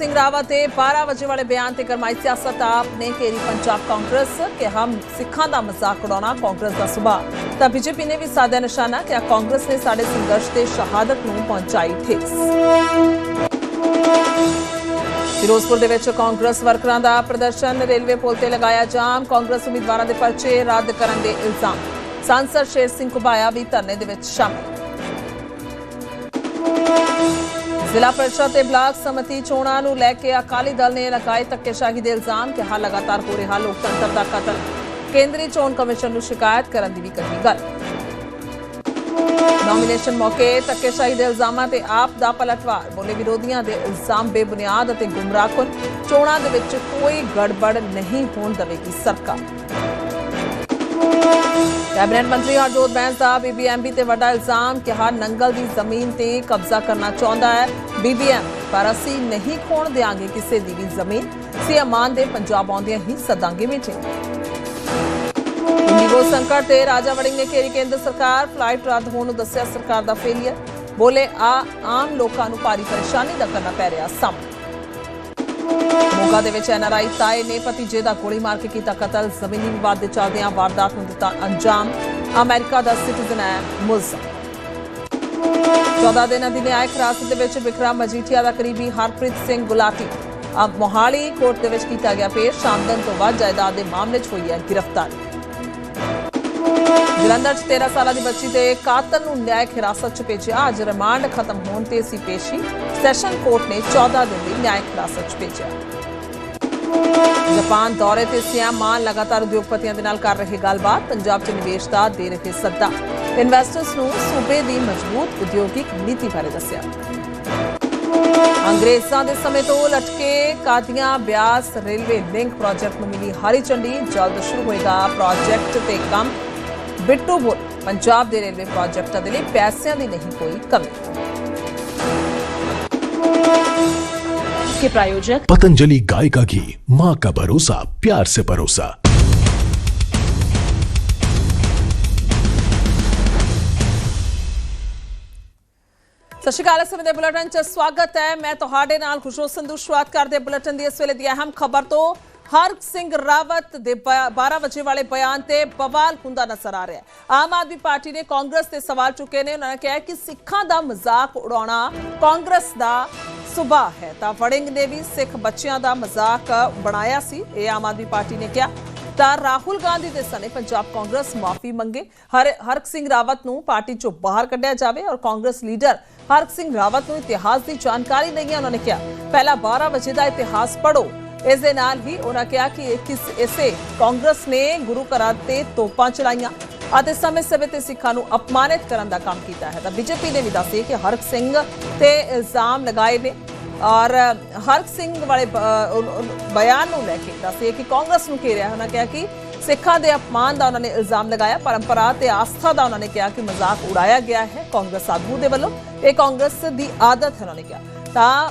ਸਿੰਘ ਰਾਵਤ ਦੇ 12 ਵਜੇ ਵਾਲੇ ਬਿਆਨ ਤੇ ਕਰਮਾਈ ਸਿਆਸਤ ਆਪ ਨੇ ਘੇਰੀ ਪੰਜਾਬ ਕਾਂਗਰਸ ਕਿ ਹਮ ਸਿੱਖਾਂ ਦਾ ਮਜ਼ਾਕ ਉਡਾਉਣਾ ਕਾਂਗਰਸ ਦਾ ਸੁਭਾਅ। ਤਾਂ ਬੀਜੇਪੀ ਨੇ ਵੀ ਸਾਧਿਆ ਨਿਸ਼ਾਨਾ ਕਿ ਕਾਂਗਰਸ ਨੇ ਸਾਡੇ ਸੰਘਰਸ਼ ਤੇ ਸ਼ਹਾਦਤ ਨੂੰ ਪਹੁੰਚਾਈ ਠੇਸ। ਫਿਰੋਜ਼ਪੁਰ ਦੇ ਵਿੱਚ ਕਾਂਗਰਸ ਵਰਕਰਾਂ ਦਾ ਪ੍ਰਦਰਸ਼ਨ, ਰੇਲਵੇ ਪੁਲ ਤੇ ਲਗਾਇਆ ਜਾਮ, ਕਾਂਗਰਸ ਉਮੀਦਵਾਰਾਂ ਦੇ ਪਰਚੇ ਰੱਦ ਕਰਨ ਦੇ ਇਲਜ਼ਾਮ। ਸਾਂਸਦ ਸ਼ੇਰ ਸਿੰਘ ਘੁਬਾਇਆ ਵੀ ਧਰਨੇ ਦੇ ਵਿੱਚ ਸ਼ਾਮਲ। ਜ਼ਿਲ੍ਹਾ ਪਰਿਸ਼ਦ ਤੇ ਬਲਾਕ ਸਮਿਤੀ ਚੋਣਾਂ ਨੂੰ ਲੈ ਕੇ ਅਕਾਲੀ ਦਲ ਨੇ ਲਗਾਏ ਧੱਕੇਸ਼ਾਹੀ ਦੇ ਇਲਜ਼ਾਮ ਕਿ ਹਾਂ ਲਗਾਤਾਰ ਹੋ ਰਿਹਾ ਲੋਕਤੰਤਰ ਦਾ ਕਤਲ। ਕੇਂਦਰੀ ਚੋਣ ਕਮਿਸ਼ਨ ਨੂੰ ਸ਼ਿਕਾਇਤ ਕਰਨ ਦੀ ਵੀ ਕਹੀ ਗੱਲ। ਨੋਮੀਨੇਸ਼ਨ ਮੌਕੇ ਧੱਕੇਸ਼ਾਹੀ ਦੇ ਇਲਜ਼ਾਮਾਂ ਤੇ ਆਪ ਦਾ ਪਲਟਵਾਰ। ਬੋਲੇ ਵਿਰੋਧੀਆਂ ਦੇ ਇਲਜ਼ਾਮ ਬੇਬੁਨਿਆਦ ਅਤੇ ਗੁੰਮਰਾਹਕੁਨ ਚੋਣਾਂ ਦੇ ਵਿੱਚ ਕੋਈ ਗੜਬੜ ਨਹੀਂ ਹੋਣ ਦੇਵੇਗੀ ਸਰਕਾਰ। ਕੈਬਨਿਟ ਮੰਤਰੀ ਹਰਜੋਤ ਬੈਂਸ ਦਾ ਬੀਬੀਐਮਬੀ ਤੇ ਵੱਡਾ ਇਲਜ਼ਾਮ ਕਿਹਾ ਨੰਗਲ ਦੀ ਜ਼ਮੀਨ ਤੇ ਕਬਜ਼ਾ ਕਰਨਾ ਚਾਹੁੰਦਾ ਹੈ। ਬੀਬੀਐਮ ਪਰ ਅਸੀਂ ਨਹੀਂ ਖੋਣ ਦੇਾਂਗੇ ਕਿਸੇ ਦੀ ਵੀ ਜ਼ਮੀਨ। ਸੀਐਮ ਮਾਨ ਦੇ ਪੰਜਾਬ ਆਉਂਦਿਆਂ ਹੀ ਸਦਾਂਗੇ ਮੀਟਿੰਗ। ਇੰਡੀਗੋ ਸੰਕਟ ਤੇ ਰਾਜਾ ਵੜਿੰਗ ਨੇ ਘੇਰੀ ਕੇਂਦਰ ਸਰਕਾਰ। ਫਲਾਈਟ ਰੱਦ ਹੋਣ ਨੂੰ ਦੱਸਿਆ ਸਰਕਾਰ ਦਾ ਫੇਲੀਅਰ ਬੋਲੇ ਆ, ਆਮ ਲੋਕਾਂ ਨੂੰ ਭਾਰੀ ਪਰੇਸ਼ਾਨੀ ਦਾ ਕਰਨਾ ਪੈ ਰਿਹਾ ਸਾਹਮਣਾ। ਮੋਗਾ ਦੇ ਵਿੱਚ ਐਨਆਰਆਈ ਤਾਏ ਨੇ ਭਤੀਜੇ ਦਾ ਗੋਲੀ ਮਾਰ ਕੇ ਕੀਤਾ ਕਤਲ। ਜ਼ਮੀਨੀ ਵਿਵਾਦ ਦੇ ਚੱਲਦਿਆਂ ਵਾਰਦਾਤ ਨੂੰ ਦਿੱਤਾ ਅੰਜਾਮ। ਅਮਰੀਕਾ ਦਾ ਸਿਟੀਜ਼ਨ ਹੈ ਮੁਲਜ਼ਮ। 14 ਦਿਨਾਂ ਦੀ ਨਿਆਇਕ ਹਿਰਾਸਤ ਦੇ ਵਿੱਚ ਵਿਕਰਮ ਮਜੀਠੀਆ ਦਾ ਕਰੀਬੀ ਹਰਪ੍ਰੀਤ ਸਿੰਘ ਗੁਲਾਟੀ। ਅਬ ਮੋਹਾਲੀ ਕੋਰਟ ਦੇ ਵਿੱਚ ਕੀਤਾ ਗਿਆ ਪੇਸ਼। ਸ਼ਾਮਦਨ ਤੋਂ ਬਾਅਦ ਜਾਇਦਾਦ ਦੇ ਮਾਮਲੇ 'ਚ ਹੋਈ ਹੈ ਗ੍ਰਿਫਤਾਰੀ। ਜਲੰਧਰ 'ਚ 13 ਸਾਲਾਂ ਦੀ ਬੱਚੀ ਤੇ ਕਾਤਲ ਨੂੰ ਨਿਆਇਕ ਹਿਰਾਸਤ 'ਚ ਭੇਜਿਆ। ਅੱਜ ਰਿਮਾਂਡ ਖਤਮ ਹੋਣ ਤੇ ਸੀ ਪੇਸ਼ੀ। ਸੈਸ਼ਨ ਕੋਰਟ ਨੇ 14 ਦਿਨ ਦੀ ਨਿਆਇਕ ਹਿਰਾਸਤ 'ਚ ਭੇਜਿਆ। ਜਾਪਾਨ ਦੌਰੇ ਤੇ ਸੀਐਮ ਮਾਨ ਲਗਾਤਾਰ ਉਦਯੋਗਪਤੀਆਂ ਦੇ ਨਾਲ ਕਰ ਰਹੇ ਗੱਲਬਾਤ। ਪੰਜਾਬ 'ਚ ਨਿਵੇਸ਼ ਦਾ ਦੇ ਰਹੇ ਸੱਦਾ। ਇਨਵੈਸਟਰਸ ਨੂੰ ਸੂਬੇ ਦੀ ਮਜ਼ਬੂਤ ਉਦਯੋਗਿਕ ਨੀਤੀ ਬਾਰੇ ਦੱਸਿਆ। ਅੰਗਰੇਜ਼ਾਂ ਦੇ ਸਮੇਂ ਤੋਂ ਲਟਕੇ Qadian Beas railway link project ਨੂੰ ਮਿਲੀ ਹਰੀ ਝੰਡੀ। ਜਲਦ ਸ਼ੁਰੂ ਹੋਏਗਾ ਪ੍ਰੋਜੈਕਟ ਤੇ ਕੰਮ। ਬਿੱਟੂ ਬੋਲ ਪੰਜਾਬ ਦੇ ਰੇਲਵੇ ਪ੍ਰੋਜੈਕਟਾਂ ਦੇ ਲਈ ਪੈਸਿਆਂ ਦੀ ਨਹੀਂ ਕੋਈ ਕਮੀ के प्रायोजक पतंजलि गाय का घी माँ का भरोसा प्यार से परोसा ਸਤਿ ਸ਼੍ਰੀ ਅਕਾਲ ਸਮੇਂ ਦੇ ਬੁਲੇਟਿਨ ਚ ਸਵਾਗਤ ਹੈ ਮੈਂ ਤੁਹਾਡੇ ਨਾਲ ਖੁਸ਼ੋ ਸੰਧੂ ਸ਼ੁਰੂਆਤ ਕਰਦੇ ਹਾਂ ਬੁਲੇਟਿਨ ਦੀ ਇਸ ਵੇਲੇ ਦੀ ਅਹਿਮ ਖਬਰ ਤੋਂ ਹਰਕ ਸਿੰਘ ਰਾਵਤ ਦੇ ਬ- 12 ਵਜੇ ਵਾਲੇ ਬਿਆਨ ਤੇ ਬਵਾਲ ਹੁੰਦਾ ਨਜ਼ਰ ਆ ਰਿਹਾ ਆਮ ਆਦਮੀ ਪਾਰਟੀ ਨੇ ਕਾਂਗਰਸ ਤੇ ਸਵਾਲ ਚੁੱਕੇ ਨੇ। ਉਹਨਾਂ ਨੇ ਕਿਹਾ ਕਿ ਸਿੱਖਾਂ ਦਾ ਮਜ਼ਾਕ ਉਡਾਉਣਾ ਕਾਂਗਰਸ ਦਾ ਸੁਭਾਅ ਹੈ। ਤਾਂ ਵੜਿੰਗ ਨੇ ਵੀ ਸਿੱਖ ਬੱਚਿਆਂ ਦਾ ਮਜ਼ਾਕ ਬਣਾਇਆ ਸੀ। ਇਹ ਆਮ ਆਦਮੀ ਪਾਰਟੀ ਨੇ ਕਿਹਾ। ਤਾਂ ਰਾਹੁਲ ਗਾਂਧੀ ਦੇ ਸਨੇ ਪੰਜਾਬ ਕਾਂਗਰਸ ਮਾਫੀ ਮੰਗੇ। ਹਰ ਹਰਕ ਸਿੰਘ ਰਾਵਤ ਨੂੰ ਪਾਰਟੀ ਚੋਂ ਬਾਹਰ ਕੱਢਿਆ ਜਾਵੇ ਔਰ ਕਾਂਗਰਸ ਲੀਡਰ ਹਰਕ ਸਿੰਘ ਰਾਵਤ ਨੂੰ ਇਤਿਹਾਸ ਦੀ ਜਾਣਕਾਰੀ ਨਹੀਂ ਹੈ, ਉਹਨਾਂ ਨੇ ਕਿਹਾ। ਪਹਿਲਾ 12 ਵਜੇ ਦਾ ਇਤਿਹਾਸ ਪੜੋ ਇਸ ਦੇ ਨਾਲ ਹੀ ਉਹਨਾਂ ਕਿਹਾ ਕਿ ਕਿਸ ਇਸੇ ਕਾਂਗਰਸ ਨੇ ਗੁਰੂ ਘਰਾਂ ਤੇ ਤੋਪਾਂ ਚਲਾਈਆਂ ਅਤੇ ਸਮੇਂ-ਸਮੇਂ ਤੇ ਸਿੱਖਾਂ ਨੂੰ ਅਪਮਾਨਿਤ ਕਰਨ ਦਾ ਕੰਮ ਕੀਤਾ ਹੈ। ਤਾਂ ਬੀਜੇਪੀ ਨੇ ਵੀ ਦੱਸਿਆ ਕਿ ਹਰਕ ਸਿੰਘ ਤੇ ਇਲਜ਼ਾਮ ਲਗਾਏ ਨੇ ਔਰ ਹਰਕ ਸਿੰਘ ਵਾਲੇ ਬਿਆਨ ਨੂੰ ਲੈ ਕੇ ਦੱਸਿਆ ਕਿ ਕਾਂਗਰਸ ਨੂੰ ਘੇਰਿਆ ਉਹਨਾਂ ਕਿਹਾ ਕਿ ਸਿੱਖਾਂ ਦੇ ਅਪਮਾਨ ਦਾ ਉਹਨਾਂ ਨੇ ਇਲਜ਼ਾਮ ਲਗਾਇਆ, ਪਰੰਪਰਾ ਤੇ ਆਸਥਾ ਦਾ ਉਹਨਾਂ ਨੇ ਕਿਹਾ ਕਿ ਮਜ਼ਾਕ ਉਡਾਇਆ ਗਿਆ ਹੈ ਕਾਂਗਰਸ ਆਗੂ ਦੇ ਵੱਲੋਂ। ਇਹ ਕਾਂਗਰਸ ਦੀ ਆਦਤ ਹੈ ਉਹਨਾਂ ਨੇ ਕਿਹਾ। ਤਾਂ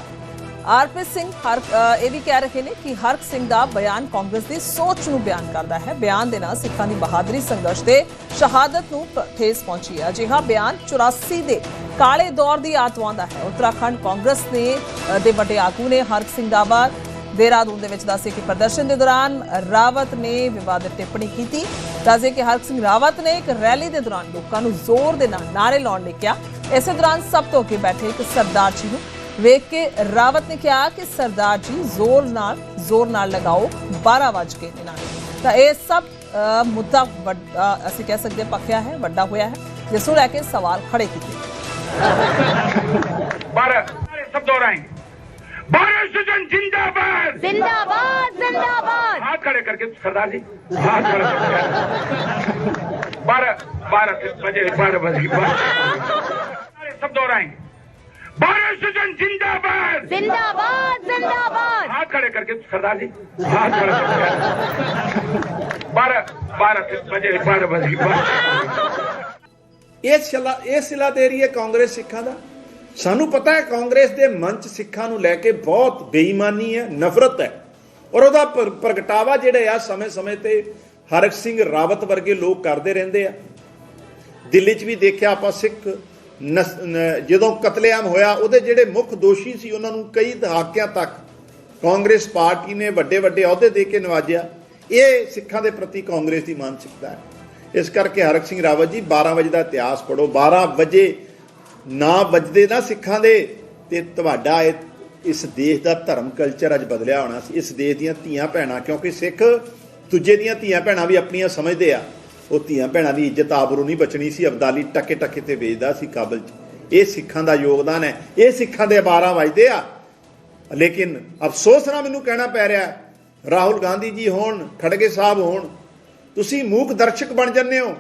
ਆਰਪੀ ਸਿੰਘ ਹਰ ਇਹ ਵੀ ਕਹਿ ਰਹੇ ਨੇ ਕਿ ਹਰਕ ਸਿੰਘ ਦਾ ਬਿਆਨ ਕਾਂਗਰਸ ਦੀ ਸੋਚ ਨੂੰ ਬਿਆਨ ਕਰਦਾ ਹੈ। ਬਿਆਨ ਦੇ ਨਾਲ ਸਿੱਖਾਂ ਦੀ ਬਹਾਦਰੀ ਸੰਘਰਸ਼ ਤੇ ਸ਼ਹਾਦਤ ਨੂੰ ਠੇਸ ਪਹੁੰਚੀ ਹੈ। ਅਜਿਹਾ ਬਿਆਨ 84 ਦੇ ਕਾਲੇ ਦੌਰ ਦੀ ਆਤਵਾਉਂਦਾ ਹੈ। ਉੱਤਰਾਖੰਡ ਕਾਂਗਰਸ ਨੇ ਦੇ ਵੱਡੇ ਆਗੂ ਨੇ ਹਰਕ ਸਿੰਘ ਦਾਵਾ ਦੇਹਰਾਦੂਨ ਦੇ ਵਿੱਚ ਦੱਸੇ ਕਿ ਪ੍ਰਦਰਸ਼ਨ ਦੇ ਦੌਰਾਨ ਰਾਵਤ ਨੇ ਵਿਵਾਦਿਤ ਟਿੱਪਣੀ ਕੀਤੀ। ਦੱਸੇ ਕਿ ਹਰਕ ਸਿੰਘ ਰਾਵਤ ਨੇ ਇੱਕ ਰੈਲੀ ਦੇ ਦੌਰਾਨ ਲੋਕਾਂ ਨੂੰ ਜ਼ੋਰ ਦੇ ਨਾਲ ਨਾਰੇ ਲਾਉਣ ਲਈ ਕਿਹਾ। ਇਸੇ ਦੌਰਾਨ ਸਭ ਤੋਂ ਅੱਗੇ ਬੈਠੇ ਇੱਕ ਸਰਦਾਰ ਜੀ ਨੂੰ ਵੇਖ ਕੇ ਰਾਵਤ ਨੇ ਕਿਹਾ ਕਿ ਸਰਦਾਰ ਜੀ ਜ਼ੋਰ ਨਾਲ ਜ਼ੋਰ ਨਾਲ ਲਗਾਓ 12 ਵਜ ਕੇ ਦਿਨਾਂ ਤਾਂ ਇਹ ਸਭ ਅ, ਮੁੱਦਾ ਵੱਡਾ ਅਸੀਂ ਕਹਿ ਸਕਦੇ ਹਾਂ ਪੱਕਿਆ ਹੈ ਵੱਡਾ ਹੋਇਆ ਹੈ ਜਿਸ ਨੂੰ ਲੈ ਕੇ ਸਵਾਲ ਖੜੇ ਕੀਤੇ बारह सारे सब दोहराएंगे भारत सृजन जिंदाबाद जिंदाबाद जिंदाबाद हाथ खड़े करके सरदार जी हाथ खड़े करके बारह बारह बजे बारह बजे बारह सारे सब दोहराएंगे भारत सृजन जिंदाबाद जिंदाबाद जिंदाबाद हाथ खड़े करके सरदार जी हाथ खड़े करके बारह बारह बजे बारह बजे बारह ਇਹ ਸਿਲਾ ਇਹ ਸਿਲਾ ਦੇ ਰਹੀ ਹੈ ਕਾਂਗਰਸ ਸਿੱਖਾਂ ਦਾ ਸਾਨੂੰ ਪਤਾ ਹੈ ਕਾਂਗਰਸ ਦੇ ਮੰਚ ਸਿੱਖਾਂ ਨੂੰ ਲੈ ਕੇ ਬਹੁਤ ਬੇਈਮਾਨੀ ਹੈ ਨਫ਼ਰਤ ਹੈ ਔਰ ਉਹਦਾ ਪ੍ਰ- ਪ੍ਰਗਟਾਵਾ ਜਿਹੜਾ ਆ ਸਮੇਂ-ਸਮੇਂ ਤੇ ਹਰਕ ਸਿੰਘ ਰਾਵਤ ਵਰਗੇ ਲੋਕ ਕਰਦੇ ਰਹਿੰਦੇ ਆ ਦਿੱਲੀ 'ਚ ਵੀ ਦੇਖਿਆ ਆਪਾਂ ਸਿੱਖ ਨਸ- ਨ- ਜਦੋਂ ਕਤਲੇਆਮ ਹੋਇਆ, ਉਹਦੇ ਜਿਹੜੇ ਮੁੱਖ ਦੋਸ਼ੀ ਸੀ, ਉਹਨਾਂ ਨੂੰ ਕਈ ਦਹਾਕਿਆਂ ਤੱਕ ਕਾਂਗਰਸ ਪਾਰਟੀ ਨੇ ਵੱਡੇ ਵੱਡੇ ਅਹੁਦੇ ਦੇ ਕੇ ਨਵਾਜਿਆ। ਇਹ ਸਿੱਖਾਂ ਦੇ ਪ੍ਰਤੀ ਕਾਂਗਰਸ ਦੀ ਮਾਨਸਿਕਤਾ ਹੈ। ਇਸ ਕਰਕੇ ਹਰਕ ਸਿੰਘ ਰਾਵਤ ਜੀ 12 ਵਜੇ ਦਾ ਇਤਿਹਾਸ ਪੜੋ 12 ਵਜੇ, ਨਾ ਵੱਜਦੇ ਨਾ ਸਿੱਖਾਂ ਦੇ। ਤੇ ਤੁਹਾਡਾ ਇਹ ਇਸ ਦੇਸ਼ ਦਾ ਧਰਮ ਕਲਚਰ ਅੱਜ ਬਦਲਿਆ ਹੋਣਾ ਸੀ। ਇਸ ਦੇਸ਼ ਦੀਆਂ ਧੀਆਂ ਭੈਣਾਂ, ਕਿਉਂਕਿ ਸਿੱਖ ਦੂਜੇ ਦੀਆਂ ਧੀਆਂ ਭੈਣਾਂ ਵੀ ਆਪਣੀਆਂ ਸਮਝਦੇ ਆ। ਉਹ ਧੀਆਂ ਭੈਣਾਂ ਦੀ ਇੱਜ਼ਤ ਆਬਰੂ ਨਹੀਂ ਬਚਣੀ ਸੀ, ਅਬਦਾਲੀ ਟੱਕੇ ਟੱਕੇ ਤੇ ਵੇਚਦਾ ਸੀ ਕਾਬਲ 'ਚ। ਇਹ ਸਿੱਖਾਂ ਦਾ ਯੋਗਦਾਨ ਹੈ। ਇਹ ਸਿੱਖਾਂ ਦੇ 12 ਵਜਦੇ ਆ। ਲੇਕਿਨ ਅਫਸੋਸ ਨਾਲ ਮੈਨੂੰ ਕਹਿਣਾ ਪੈ ਰਿਹਾ ਰਾਹੁਲ ਗਾਂਧੀ ਜੀ ਹੋਣ, ਖੜਗੇ ਸਾਹਿਬ ਹੋਣ, ਤੁਸੀਂ ਮੂਕ ਦਰਸ਼ਕ ਬਣ ਜੰਨੇ ਹੋ।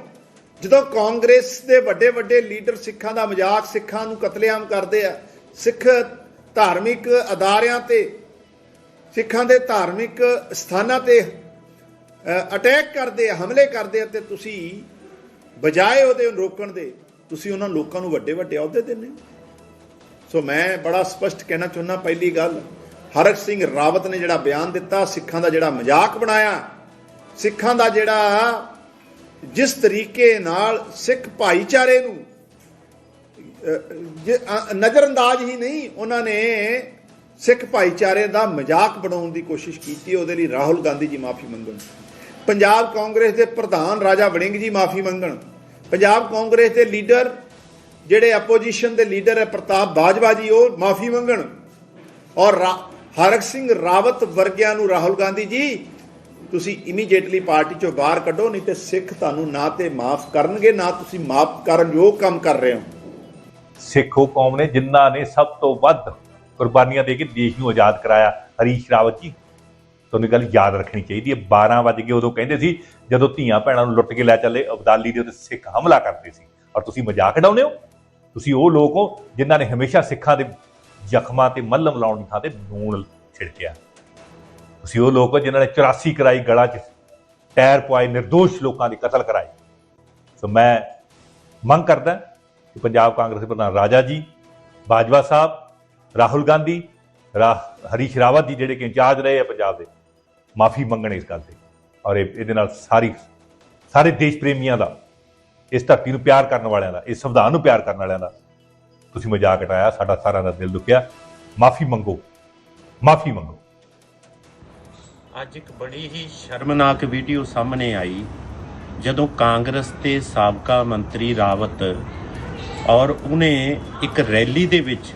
ਜਦੋਂ ਕਾਂਗਰਸ ਦੇ ਵੱਡੇ ਵੱਡੇ ਲੀਡਰ ਸਿੱਖਾਂ ਦਾ ਮਜ਼ਾਕ ਸਿੱਖਾਂ ਨੂੰ ਕਤਲੇਆਮ ਕਰਦੇ ਆ, ਸਿੱਖ ਧਾਰਮਿਕ ਅਦਾਰਿਆਂ ਤੇ, ਸਿੱਖਾਂ ਦੇ ਧਾਰਮਿਕ ਸਥਾਨਾਂ ਤੇ ਅਟੈਕ ਕਰਦੇ ਆ ਹਮਲੇ ਕਰਦੇ ਆ ਤੇ ਤੁਸੀਂ ਬਜਾਏ ਉਹਦੇ ਰੋਕਣ ਦੇ, ਤੁਸੀਂ ਉਹਨਾਂ ਲੋਕਾਂ ਨੂੰ ਵੱਡੇ ਵੱਡੇ ਅਹੁਦੇ ਦਿੰਦੇ ਸੋ ਮੈਂ ਬੜਾ ਸਪਸ਼ਟ ਕਹਿਣਾ ਚਾਹੁੰਦਾ ਪਹਿਲੀ ਗੱਲ, ਹਰਕ ਸਿੰਘ ਰਾਵਤ ਨੇ ਜਿਹੜਾ ਬਿਆਨ ਦਿੱਤਾ, ਸਿੱਖਾਂ ਦਾ ਜਿਹੜਾ ਮਜ਼ਾਕ ਬਣਾਇਆ, ਸਿੱਖਾਂ ਦਾ ਜਿਹੜਾ ਜਿਸ ਤਰੀਕੇ ਨਾਲ ਸਿੱਖ ਭਾਈਚਾਰੇ ਨੂੰ ਨਜ਼ਰਅੰਦਾਜ਼ ਹੀ ਨਹੀਂ, ਉਹਨਾਂ ਨੇ ਸਿੱਖ ਭਾਈਚਾਰੇ ਦਾ ਮਜ਼ਾਕ ਬਣਾਉਣ ਦੀ ਕੋਸ਼ਿਸ਼ ਕੀਤੀ, ਉਹਦੇ ਲਈ ਰਾਹੁਲ ਗਾਂਧੀ ਜੀ ਮਾਫੀ ਮੰਗਣ। ਪੰਜਾਬ ਕਾਂਗਰਸ ਦੇ ਪ੍ਰਧਾਨ ਰਾਜਾ ਵੜਿੰਗ ਜੀ ਮਾਫੀ ਮੰਗਣ। ਪੰਜਾਬ ਕਾਂਗਰਸ ਦੇ ਲੀਡਰ ਜਿਹੜੇ ਆਪੋਜੀਸ਼ਨ ਦੇ ਲੀਡਰ ਹੈ ਪ੍ਰਤਾਪ ਬਾਜਵਾ ਜੀ, ਉਹ ਮਾਫੀ ਮੰਗਣ। ਔਰ ਰਾ- ਹਰਕ ਸਿੰਘ ਰਾਵਤ ਵਰਗਿਆਂ ਨੂੰ ਰਾਹੁਲ ਗਾਂਧੀ ਜੀ, ਤੁਸੀਂ ਇਮੀਡੀਏਟਲੀ ਪਾਰਟੀ ਚੋਂ ਬਾਹਰ ਕੱਢੋ, ਨਹੀਂ ਤੇ ਸਿੱਖ ਤੁਹਾਨੂੰ ਨਾ ਤੇ ਮਾਫ ਕਰਨਗੇ, ਨਾ ਤੁਸੀਂ ਮਾਫ ਕਰਨ ਯੋਗ ਕੰਮ ਕਰ ਰਹੇ ਹੋ। ਸਿੱਖ ਕੌਮ ਨੇ ਜਿਨ੍ਹਾਂ ਨੇ ਸਭ ਤੋਂ ਵੱਧ ਕੁਰਬਾਨੀਆਂ ਦੇ ਕੇ ਦੇਸ਼ ਨੂੰ ਆਜ਼ਾਦ ਕਰਾਇਆ। ਹਰੀਸ਼ ਰਾਵਤ ਜੀ ਤੁਹਾਨੂੰ ਗੱਲ ਯਾਦ ਰੱਖਣੀ ਚਾਹੀਦੀ ਹੈ। 12 ਵਜੇ ਗਏ ਉਦੋਂ ਕਹਿੰਦੇ ਸੀ, ਜਦੋਂ ਧੀਆਂ ਭੈਣਾਂ ਨੂੰ ਲੁੱਟ ਕੇ ਲੈ ਚੱਲੇ, ਅਬਦਾਲੀ ਦੇ ਉੱਤੇ ਸਿੱਖ ਹਮਲਾ ਕਰਦੇ ਸੀ। ਔਰ ਤੁਸੀਂ ਮਜ਼ਾਕ ਉਡਾਉਂਦੇ ਹੋ? ਤੁਸੀਂ ਉਹ ਲੋਕ ਹੋ ਜਿਨ੍ਹਾਂ ਨੇ ਹਮੇਸ਼ਾ ਸਿੱਖਾਂ ਦੇ ਜ਼ਖਮਾਂ ਤੇ ਮੱਲਮ ਲਾਉਣ ਦੀ ਥਾਂ ਤੇ ਨੂਣ ਛਿੜਕਿਆ। ਤੁਸੀਂ ਉਹ ਲੋਕ ਹੋ ਜਿਨ੍ਹਾਂ ਨੇ 84 ਕਰਾਈ ਗਲਾ 'ਚ, ਟਾਇਰ ਪੁਆਏ ਨਿਰਦੋਸ਼ ਲੋਕਾਂ ਦੇ ਕਤਲ ਕਰਾਏ ਸੋ ਮੈਂ ਮੰਗ ਕਰਦਾ ਕਿ ਪੰਜਾਬ ਕਾਂਗਰਸ ਦੇ ਪ੍ਰਧਾਨ ਰਾਜਾ ਜੀ, ਬਾਜਵਾ ਸਾਹਿਬ, ਰਾਹੁਲ ਗਾਂਧੀ, ਰਾ, ਹਰੀਸ਼ ਰਾਵਤ ਜੀ ਜਿਹੜੇ ਕਿ ਇੰਚਾਰਜ ਰਹੇ ਆ ਪੰਜਾਬ ਦੇ ਮਾਫੀ ਮੰਗਣ ਇਸ ਗੱਲ ਤੇ। ਔਰ ਇਹ- ਇਹਦੇ ਨਾਲ ਸਾਰੀ ਸਾਰੇ ਦੇਸ਼ ਪ੍ਰੇਮੀਆਂ ਦਾ, ਇਸ ਧਰਤੀ ਨੂੰ ਪਿਆਰ ਕਰਨ ਵਾਲਿਆਂ ਦਾ, ਇਸ ਸੰਵਿਧਾਨ ਨੂੰ ਪਿਆਰ ਕਰਨ ਵਾਲਿਆਂ ਦਾ ਤੁਸੀਂ ਮਜ਼ਾਕ ਉਡਾਇਆ, ਸਾਡਾ ਸਾਰਿਆਂ ਦਾ ਦਿਲ ਦੁਖਿਆ। ਮਾਫੀ ਮੰਗੋ। ਮਾਫੀ ਮੰਗੋ। ਅੱਜ ਇੱਕ ਬੜੀ ਹੀ ਸ਼ਰਮਨਾਕ ਵੀਡੀਓ ਸਾਹਮਣੇ ਆਈ, ਜਦੋਂ ਕਾਂਗਰਸ ਦੇ ਸਾਬਕਾ ਮੰਤਰੀ ਰਾਵਤ ਔਰ ਉਹਨੇ ਇੱਕ ਰੈਲੀ ਦੇ ਵਿੱਚ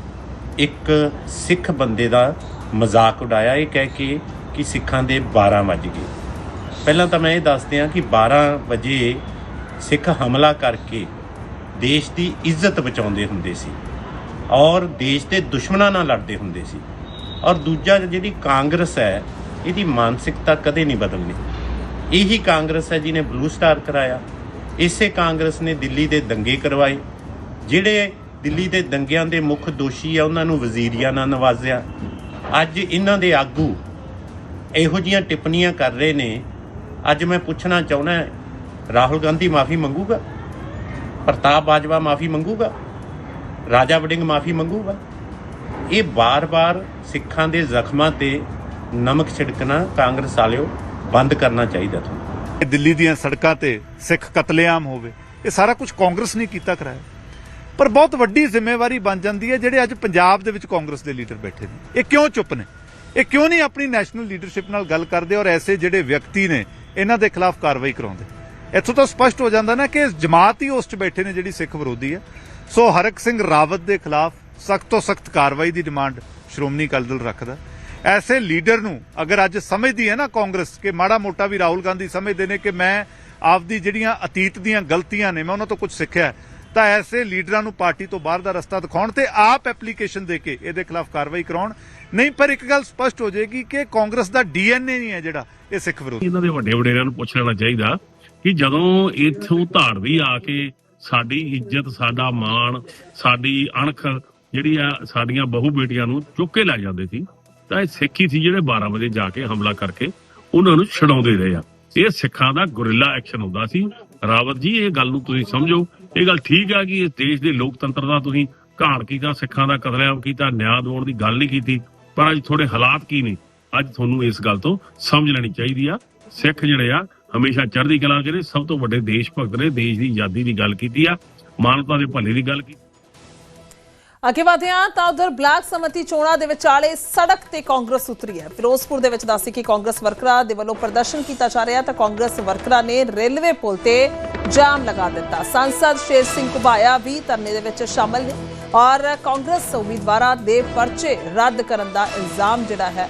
ਇੱਕ ਸਿੱਖ ਬੰਦੇ ਦਾ ਮਜ਼ਾਕ ਉਡਾਇਆ। ਇਹ ਕਹਿ ਕੇ ਕਿ ਸਿੱਖਾਂ ਦੇ 12 ਵੱਜ ਗਏ। ਪਹਿਲਾਂ ਤਾਂ ਮੈਂ ਇਹ ਦੱਸ ਦਿਆਂ ਕਿ 12 ਵਜੇ ਸਿੱਖ ਹਮਲਾ ਕਰਕੇ ਦੇਸ਼ ਦੀ ਇੱਜ਼ਤ ਬਚਾਉਂਦੇ ਹੁੰਦੇ ਸੀ ਔਰ ਦੇਸ਼ ਦੇ ਦੁਸ਼ਮਣਾਂ ਨਾਲ ਲੜਦੇ ਹੁੰਦੇ ਸੀ ਔਰ ਦੂਜਾ ਜਿਹੜੀ ਕਾਂਗਰਸ ਹੈ, ਇਹਦੀ ਮਾਨਸਿਕਤਾ ਕਦੇ ਨਹੀਂ ਬਦਲਣੀ। ਇਹੀ ਕਾਂਗਰਸ ਹੈ ਜਿਹਨੇ ਬਲੂ ਸਟਾਰ ਕਰਾਇਆ। ਇਸੇ ਕਾਂਗਰਸ ਨੇ ਦਿੱਲੀ ਦੇ ਦੰਗੇ ਕਰਵਾਏ। ਜਿਹੜੇ ਦਿੱਲੀ ਦੇ ਦੰਗਿਆਂ ਦੇ ਮੁੱਖ ਦੋਸ਼ੀ ਆ, ਉਹਨਾਂ ਨੂੰ ਵਜ਼ੀਰੀਆਂ ਨਾਲ ਨਵਾਜ਼ਿਆ। ਅੱਜ ਇਹਨਾਂ ਦੇ ਆਗੂ ਇਹੋ ਜੀਆਂ ਟਿੱਪਣੀਆਂ ਕਰ ਰਹੇ ਨੇ। ਅੱਜ ਮੈਂ ਪੁੱਛਣਾ ਚਾਹੁੰਦਾ ਰਾਹੁਲ ਗਾਂਧੀ ਮਾਫੀ ਮੰਗੂਗਾ? ਪ੍ਰਤਾਪ ਬਾਜਵਾ ਮਾਫੀ ਮੰਗੂਗਾ? ਰਾਜਾ ਵੜਿੰਗ ਮਾਫੀ ਮੰਗੂਗਾ? ਇਹ ਬਾਰ-ਬਾਰ ਸਿੱਖਾਂ ਦੇ ਜ਼ਖਮਾਂ ਤੇ ਨਮਕ ਛਿੜਕਣਾ ਕਾਂਗਰਸ ਵਾਲਿਓ ਬੰਦ ਕਰਨਾ ਚਾਹੀਦਾ ਤੁਹਾਨੂੰ। ਕਿ ਦਿੱਲੀ ਦੀਆਂ ਸੜਕਾਂ ਤੇ ਸਿੱਖ ਕਤਲੇਆਮ ਹੋਵੇ, ਇਹ ਸਾਰਾ ਕੁਝ ਕਾਂਗਰਸ ਨੇ ਕੀਤਾ ਕਰਾਇਆ। ਪਰ ਬਹੁਤ ਵੱਡੀ ਜ਼ਿੰਮੇਵਾਰੀ ਬਣ ਜਾਂਦੀ ਹੈ ਜਿਹੜੇ ਅੱਜ ਪੰਜਾਬ ਦੇ ਵਿੱਚ ਕਾਂਗਰਸ ਦੇ ਲੀਡਰ ਬੈਠੇ ਨੇ। ਇਹ ਕਿਉਂ ਚੁੱਪ ਨੇ? ਇਹ ਕਿਉਂ ਨਹੀਂ ਆਪਣੀ ਨੈਸ਼ਨਲ ਲੀਡਰਸ਼ਿਪ ਨਾਲ ਗੱਲ ਕਰਦੇ ਔਰ ਐਸੇ ਜਿਹੜੇ ਵਿਅਕਤੀ ਨੇ, ਇਹਨਾਂ ਦੇ ਖਿਲਾਫ ਕਾਰਵਾਈ ਕਰਾਉਂਦੇ? ਇੱਥੋਂ ਤਾਂ ਸਪਸ਼ਟ ਹੋ ਜਾਂਦਾ ਨਾ ਕਿ ਜਮਾਤ ਹੀ ਉਸ 'ਚ ਬੈਠੇ ਨੇ ਜਿਹੜੀ ਸਿੱਖ ਵਿਰੋਧੀ ਹੈ। ਸੋ ਹਰਕ ਸਿੰਘ ਰਾਵਤ ਦੇ ਖਿਲਾਫ ਸਖਤ ਤੋਂ ਸਖਤ ਕਾਰਵਾਈ ਦੀ ਡਿਮਾਂਡ ਸ਼੍ਰੋਮਣੀ ਅਕਾਲੀ ਦਲ ਰੱਖਦਾ। ਐਸੇ ਲੀਡਰ ਨੂੰ ਅਗਰ ਅੱਜ ਸਮਝਦੀ ਹੈ ਨਾ ਕਾਂਗਰਸ ਕਿ ਮਾੜਾ ਮੋਟਾ ਵੀ ਰਾਹੁਲ ਗਾਂਧੀ ਸਮਝਦੇ ਨੇ ਕਿ ਮੈਂ ਆਪਦੀ ਜਿਹੜੀਆਂ ਅਤੀਤ ਦੀਆਂ ਗਲਤੀਆਂ ਨੇ, ਮੈਂ ਉਹਨਾਂ ਤੋਂ ਕੁਝ ਸਿੱਖਿਆ ਤਾਂ ਐਸੇ ਲੀਡਰਾਂ ਨੂੰ ਪਾਰਟੀ ਤੋਂ ਬਾਹਰ ਦਾ ਰਸਤਾ ਦਿਖਾਉਣ ਤੇ ਆਪ ਐਪਲੀਕੇਸ਼ਨ ਦੇ ਕੇ ਇਹਦੇ ਖਿਲਾਫ ਕਾਰਵਾਈ ਕਰਾਉਣ। ਨਹੀਂ, ਪਰ ਇੱਕ ਗੱਲ ਸਪਸ਼ਟ ਹੋ ਜਾਏਗੀ ਕਿ ਕਾਂਗਰਸ ਦਾ ਡੀਐਨਏ ਨਹੀਂ ਹੈ ਜਿਹੜਾ ਇਹ ਸਿੱਖ ਵਿਰੋਧੀ। ਇਹਨਾਂ ਦੇ ਵੱਡੇ ਵਡੇਰਿਆਂ ਨੂੰ ਪੁੱਛ ਲੈਣਾ ਚਾਹੀਦਾ ਕਿ ਜਦੋਂ ਇੱਥੋਂ ਧਾੜਵੀ ਆ ਕੇ ਸਾਡੀ ਇੱਜ਼ਤ, ਸਾਡਾ ਮਾਣ, ਸਾਡੀ ਅਣਖ ਜਿਹੜੀ ਆ ਸਾਡੀਆਂ ਬਹੂ ਬੇਟੀਆਂ ਨੂੰ ਚੁੱਕ ਕੇ ਲੈ ਜਾਂਦੇ ਸੀ, ਤਾਂ ਇਹ ਸਿੱਖੀ ਸੀ ਜਿਹੜੇ 12 ਵਜੇ ਜਾ ਕੇ ਹਮਲਾ ਕਰਕੇ ਉਹਨਾਂ ਨੂੰ ਛਡਾਉਂਦੇ ਰਹੇ ਆ। ਇਹ ਸਿੱਖਾਂ ਦਾ ਗੁਰਿਲਾ ਐਕਸ਼ਨ ਹੁੰਦਾ ਸੀ। ਰਾਵਤ ਜੀ, ਇਹ ਗੱਲ ਨੂੰ ਤੁਸੀਂ ਸਮਝੋ ਇਹ ਗੱਲ ਠੀਕ ਆ ਕਿ ਇਸ ਦੇਸ਼ ਦੇ ਲੋਕਤੰਤਰ ਦਾ ਤੁਸੀਂ ਘਾਣ ਕੀਤਾ, ਸਿੱਖਾਂ ਦਾ ਕਤਲੇਆਮ ਕੀਤਾ, ਨਿਆਂ ਦਿਵਾਉਣ ਦੀ ਗੱਲ ਨਹੀਂ ਕੀਤੀ, ਪਰ ਅੱਜ ਥੋੜੇ ਹਾਲਾਤ ਕੀ ਨੇ? ਅੱਜ ਤੁਹਾਨੂੰ ਇਸ ਗੱਲ ਤੋਂ ਸਮਝ ਲੈਣੀ ਚਾਹੀਦੀ ਆ। ਸਿੱਖ ਜਿਹੜੇ ਆ, ਹਮੇਸ਼ਾ ਚੜ੍ਹਦੀ ਕਲਾ ਚ ਨੇ ਸਭ ਤੋਂ ਵੱਡੇ ਦੇਸ਼ ਭਗਤ ਨੇ ਦੇਸ਼ ਦੀ ਆਜ਼ਾਦੀ ਦੀ ਗੱਲ ਕੀਤੀ ਆ, ਮਾਨਵਤਾ ਦੇ ਭਲੇ ਦੀ ਗੱਲ ਕੀਤੀ। ਅੱਗੇ ਵਧਦੇ ਹਾਂ ਤਾਂ ਉਧਰ ਬਲਾਕ ਸਮਿਤੀ ਚੋਣਾਂ ਦੇ ਵਿਚਾਲੇ ਸੜਕ ਤੇ ਕਾਂਗਰਸ ਉਤਰੀ ਹੈ। ਫਿਰੋਜ਼ਪੁਰ ਦੇ ਵਿੱਚ ਦੱਸੀ ਕਿ ਕਾਂਗਰਸ ਵਰਕਰਾਂ ਦੇ ਵੱਲੋਂ ਪ੍ਰਦਰਸ਼ਨ ਕੀਤਾ ਜਾ ਰਿਹਾ ਤਾਂ ਕਾਂਗਰਸ ਵਰਕਰਾਂ ਨੇ ਰੇਲਵੇ ਪੁਲ ਤੇ ਜਾਮ ਲਗਾ ਦਿੱਤਾ। ਸੰਸਦ ਸ਼ੇਰ ਸਿੰਘ ਘੁਬਾਇਆ ਵੀ ਧਰਨੇ ਦੇ ਵਿੱਚ ਸ਼ਾਮਲ ਨੇ ਔਰ ਕਾਂਗਰਸ ਉਮੀਦਵਾਰਾਂ ਦੇ ਪਰਚੇ ਰੱਦ ਕਰਨ ਦਾ ਇਲਜ਼ਾਮ ਜਿਹੜਾ ਹੈ